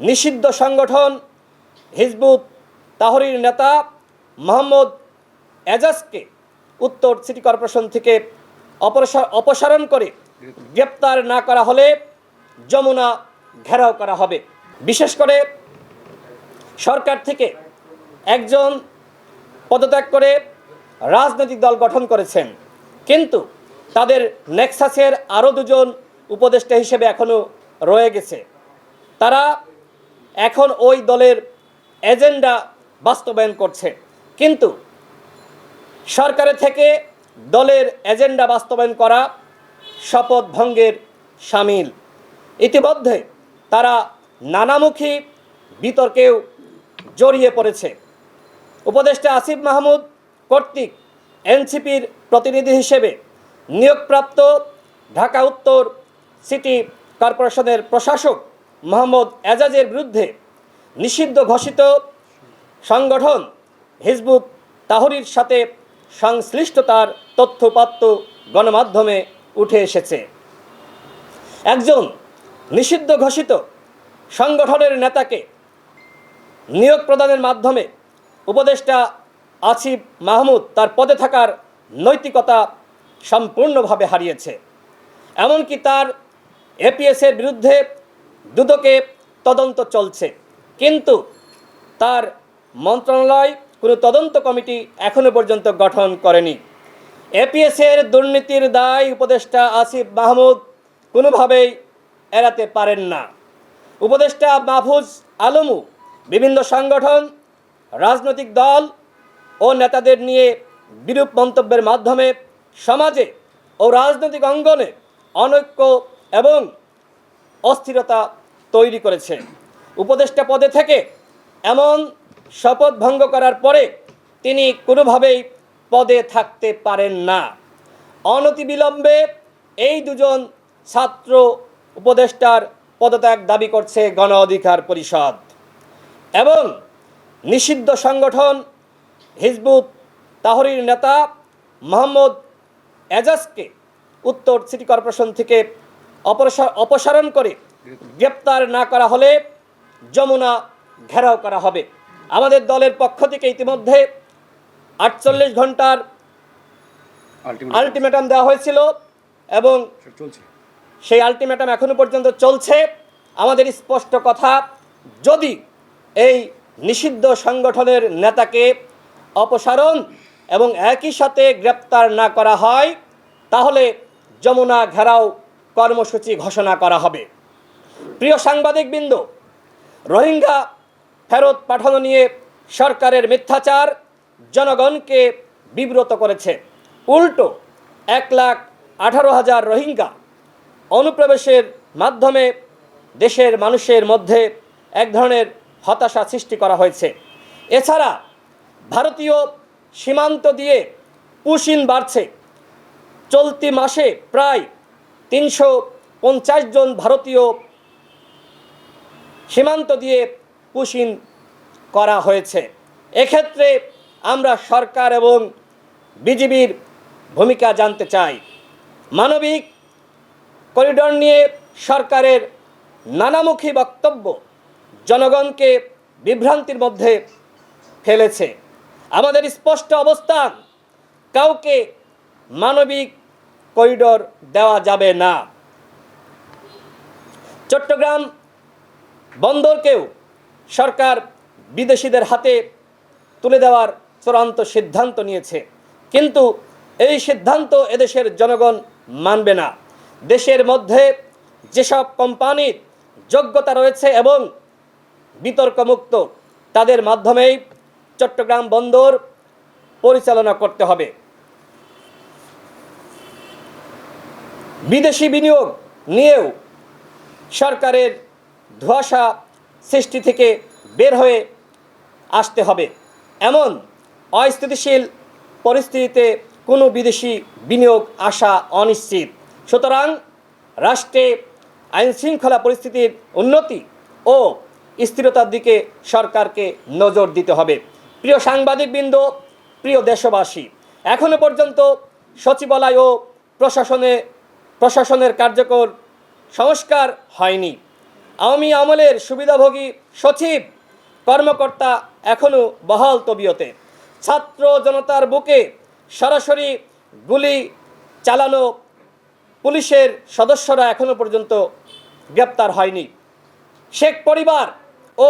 নিষিদ্ধ সংগঠন Hizb ut Tahrir নেতা মোহাম্মদ এজাজকে উত্তর সিটি কর্পোরেশন থেকে অপসার- অপসারণ করে গ্রেপ্তার না করা হলে যমুনা ঘেরাও করা হবে। বিশেষ করে সরকার থেকে একজন পদত্যাগ করে রাজনৈতিক দল গঠন করেছেন। কিন্তু তাদের নেক্সাসের আরও দুজন উপদেষ্টা হিসেবে এখনও রয়ে গেছে। তারা এখন ওই দলের এজেন্ডা বাস্তবায়ন করছে। কিন্তু সরকারের থেকে দলের এজেন্ডা বাস্তবায়ন করা শপথ ভঙ্গের সামিল। ইতিমধ্যে তারা নানামুখী বিতর্কেও জড়িয়ে পড়েছে। উপদেষ্টা আসিফ মাহমুদ কর্তৃক এনসিপির প্রতিনিধি হিসেবে নিয়োগপ্রাপ্ত ঢাকা উত্তর সিটি কর্পোরেশনের প্রশাসক মোহাম্মদ এজাজের বিরুদ্ধে নিষিদ্ধ ঘোষিত সংগঠন হিজবুত তাহরির সাথে সংশ্লিষ্টতার তথ্যপাত্য গণমাধ্যমে উঠে এসেছে। একজন নিষিদ্ধ ঘোষিত সংগঠনের নেতাকে নিয়োগ প্রদানের মাধ্যমে উপদেষ্টা আসিফ মাহমুদ তার পদে থাকার নৈতিকতা সম্পূর্ণভাবে হারিয়েছে। এমনকি তার এপিএসের বিরুদ্ধে দুদকে তদন্ত চলছে। কিন্তু তার মন্ত্রণালয় কোনো তদন্ত কমিটি এখনও পর্যন্ত গঠন করেনি। এপিএসের দুর্নীতির দায় উপদেষ্টা আসিফ মাহমুদ কোনোভাবেই এড়াতে পারেন না। উপদেষ্টা মাহফুজ আলমু বিভিন্ন সংগঠন, রাজনৈতিক দল ও নেতাদের নিয়ে বিরূপ মন্তব্যের মাধ্যমে সমাজে ও রাজনৈতিক অঙ্গনে অনৈক্য এবং অস্থিরতা তৈরি করেছে। উপদেষ্টা পদে থেকে এমন শপথ ভঙ্গ করার পরে তিনি কোনোভাবেই পদে থাকতে পারেন না। অনতিবিলম্বে এই দুজন ছাত্র উপদেষ্টার পদত্যাগ দাবি করছে গণ অধিকার পরিষদ। এবং নিষিদ্ধ সংগঠন হিজবুত তাহরির নেতা মোহাম্মদ এজাজকে উত্তর সিটি কর্পোরেশন থেকে অপসার অপসারণ করে গ্রেপ্তার না করা হলে যমুনা ঘেরাও করা হবে। আমাদের দলের পক্ষ থেকে ইতিমধ্যে আটচল্লিশ ঘণ্টার আলটিমেট আলটিমেটাম দেওয়া হয়েছিল এবং সেই আলটিমেটাম এখনও পর্যন্ত চলছে। আমাদের স্পষ্ট কথা যদি এই নিষিদ্ধ সংগঠনের নেতাকে অপসারণ এবং একই সাথে গ্রেপ্তার না করা হয় তাহলে যমুনা ঘেরাও কর্মসূচি ঘোষণা করা হবে। প্রিয় সাংবাদিকবৃন্দ, রোহিঙ্গা ফেরত পাঠানো নিয়ে সরকারের মিথ্যাচার জনগণকে বিব্রত করেছে। উল্টো, এক লাখ আঠারো হাজার রোহিঙ্গা অনুপ্রবেশের মাধ্যমে দেশের মানুষের মধ্যে এক ধরনের হতাশা সৃষ্টি করা হয়েছে। এছাড়া ভারতীয় সীমান্ত দিয়ে পুশিন বাড়ছে। চলতি মাসে প্রায় তিনশো পঞ্চাশ জন ভারতীয় সীমান্ত দিয়ে পুশিন করা হয়েছে। এক্ষেত্রে আমরা সরকার এবং বিজিবির ভূমিকা জানতে চাই। মানবিক করিডর নিয়ে সরকারের নানামুখী বক্তব্য জনগণকে বিভ্রান্তির মধ্যে ফেলেছে। আমাদের স্পষ্ট অবস্থান, কাউকে মানবিক করিডর দেওয়া যাবে না। চট্টগ্রাম বন্দরকেও সরকার বিদেশিদের হাতে তুলে দেওয়ার চূড়ান্ত সিদ্ধান্ত নিয়েছে। কিন্তু এই সিদ্ধান্ত এদেশের জনগণ মানবে না। দেশের মধ্যে যেসব কোম্পানির যোগ্যতা রয়েছে এবং বিতর্কমুক্ত, তাদের মাধ্যমেই চট্টগ্রাম বন্দর পরিচালনা করতে হবে। বিদেশি বিনিয়োগ নিয়েও সরকারের ধোঁয়াশা সৃষ্টি থেকে বের হয়ে আসতে হবে। এমন অস্থিতিশীল পরিস্থিতিতে কোনো বিদেশি বিনিয়োগ আসা অনিশ্চিত। সুতরাং রাষ্ট্রে আইনশৃঙ্খলা পরিস্থিতির উন্নতি ও স্থিরতার দিকে সরকারকে নজর দিতে হবে। প্রিয় সাংবাদিকবৃন্দ, প্রিয় দেশবাসী এখনও পর্যন্ত সচিবালয় ও প্রশাসনে, প্রশাসনের কার্যকর সংস্কার হয়নি। আওয়ামী আমলের সুবিধাভোগী, সচিব, কর্মকর্তা এখনও বহাল তবিয়তে। ছাত্র জনতার বুকে সরাসরি গুলি চালানো পুলিশের সদস্যরা এখনও পর্যন্ত গ্রেপ্তার হয়নি। শেখ পরিবার ও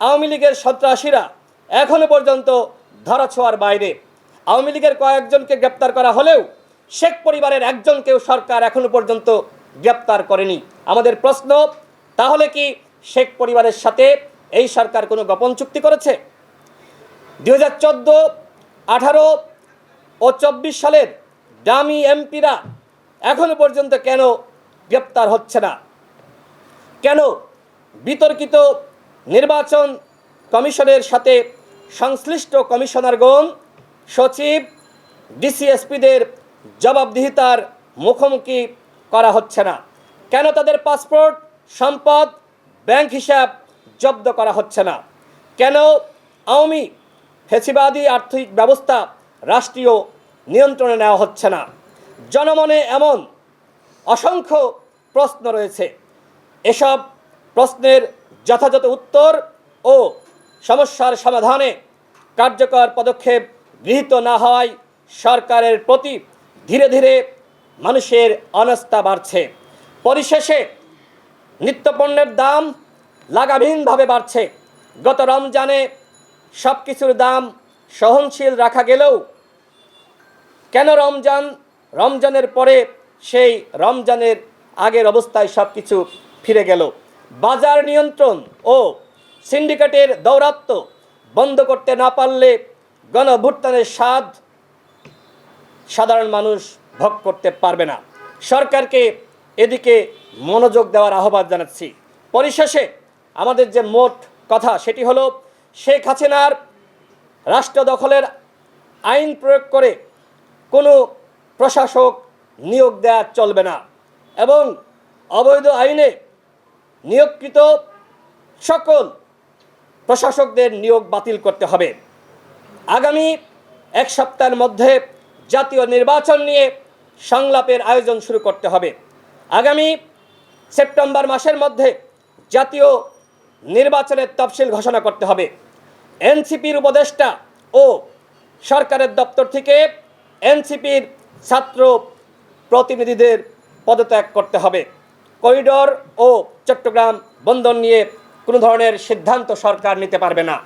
আওয়ামী লীগের সন্ত্রাসীরা এখনও পর্যন্ত ধরাছোঁয়ার বাইরে। আওয়ামী লীগের কয়েকজনকে গ্রেপ্তার করা হলেও শেখ পরিবারের একজনকেও সরকার এখনও পর্যন্ত গ্রেপ্তার করেনি। আমাদের প্রশ্ন তাহলে কি শেখ পরিবারের সাথে এই সরকার কোনো গোপন চুক্তি করেছে? দুই হাজার চোদ্দ, আঠারো ও চব্বিশ সালের ডামি এমপিরা এখনও পর্যন্ত কেন গ্রেপ্তার হচ্ছে না? কেন বিতর্কিত নির্বাচন কমিশনের সাথে সংশ্লিষ্ট কমিশনারগণ সচিব, ডিসিএসপিদের জবাবদিহিতার মুখোমুখি করা হচ্ছে না? কেন তাদের পাসপোর্ট সম্পদ ব্যাংক হিসাব জব্দ করা হচ্ছে না। কেন? আওয়ামী ফেসিবাদী আর্থিক ব্যবস্থা রাষ্ট্রীয় নিয়ন্ত্রণে নেওয়া হচ্ছে না। জনমনে এমন অসংখ্য প্রশ্ন রয়েছে। এসব প্রশ্নের যথাযথ উত্তর ও সমস্যার সমাধানে কার্যকর পদক্ষেপ গৃহীত না হওয়ায় সরকারের প্রতি ধীরে ধীরে মানুষের অনাস্থা বাড়ছে। পরিশেষে নিত্যপণ্যের দাম লাগামহীনভাবে বাড়ছে। গত রমজানে সব কিছুর দাম সহনশীল রাখা গেলেও কেন রমজান? রমজানের পরে সেই রমজানের আগের অবস্থায় সব কিছু ফিরে গেল। বাজার নিয়ন্ত্রণ ও সিন্ডিকেটের দৌরাত্ম বন্ধ করতে না পারলে গণভুত্থানের স্বাদ সাধারণ মানুষ ভোগ করতে পারবে না। সরকারকে এদিকে মনোযোগ দেওয়ার আহ্বান জানাচ্ছি। পরিশেষে আমাদের যে মোট কথা সেটি হলো, শেখ হাসিনার রাষ্ট্র দখলের আইন প্রয়োগ করে কোনো প্রশাসক নিয়োগ দেওয়া চলবে না এবং অবৈধ আইনে নিয়োগকৃত সকল প্রশাসকদের নিয়োগ বাতিল করতে হবে। আগামী এক সপ্তাহের মধ্যে জাতীয় নির্বাচন নিয়ে সংলাপের আয়োজন শুরু করতে হবে। আগামী সেপ্টেম্বর মাসের মধ্যে জাতীয় নির্বাচনের তফসিল ঘোষণা করতে হবে। এনসিপির উপদেষ্টা ও সরকারের দপ্তর থেকে এনসিপির ছাত্র প্রতিনিধিদের পদত্যাগ করতে হবে। করিডোর ও চট্টগ্রাম বন্দর নিয়ে কোনো ধরনের সিদ্ধান্ত সরকার নিতে পারবে না।